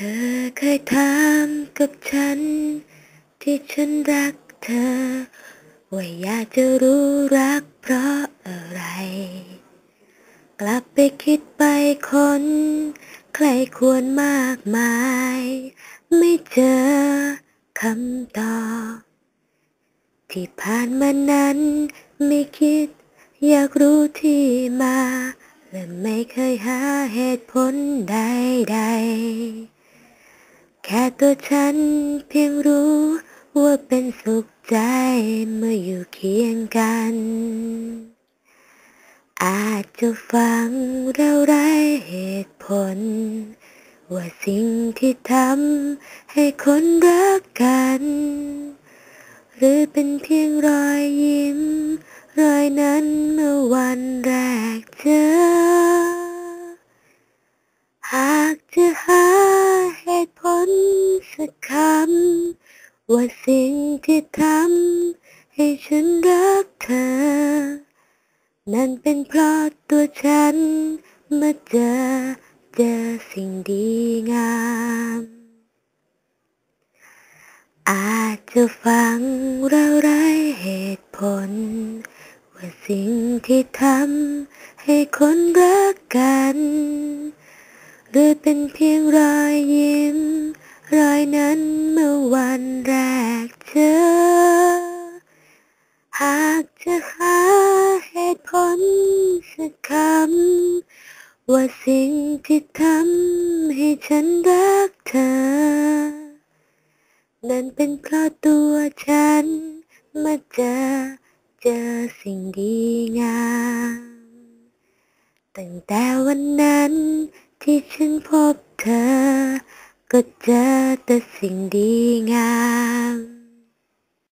ธอเคยถามกับฉัน ที่ฉันรักเธอ ว่าอยากจะรู้รักเพราะอะไร กลับไปคิดไปคน ใครควรมากมาย ไม่เจอคำตอบที่ผ่านมานั้น ไม่คิด อยากรู้ที่มา และไม่เคยหาเหตุผล แค่ตัวฉันเพียงรู้ว่าเป็นสุขใจเมื่ออยู่เคียงกัน อาจจะฟังเราไร้เหตุผล ว่าสิ่งที่ทำให้คนรักกัน หรือเป็นเพียงรอยยิ้ม รอยนั้นเมื่อวันแรกเจอ หากจะหา สักคำ ว่าสิ่งที่ทำให้ฉันรักเธอ นั่นเป็นเพราะตัวฉันเมื่อเจอเจอสิ่งดีงาม อาจจะฟังเราไร้เหตุผล ว่าสิ่งที่ทำให้คนรักกัน หรือเป็นเพียงรอยยิ้ม รอยนั้นเมื่อวันแรกเจอ หากจะหาเหตุผลสักคำ ว่าสิ่งที่ทำให้ฉันรักเธอ นั่นเป็นเพราะตัวฉันมาเจอเจอสิ่งดีงาม ตั้งแต่วันนั้นที่ฉันพบเธอ ก็เจอแต่สิ่งดีงาม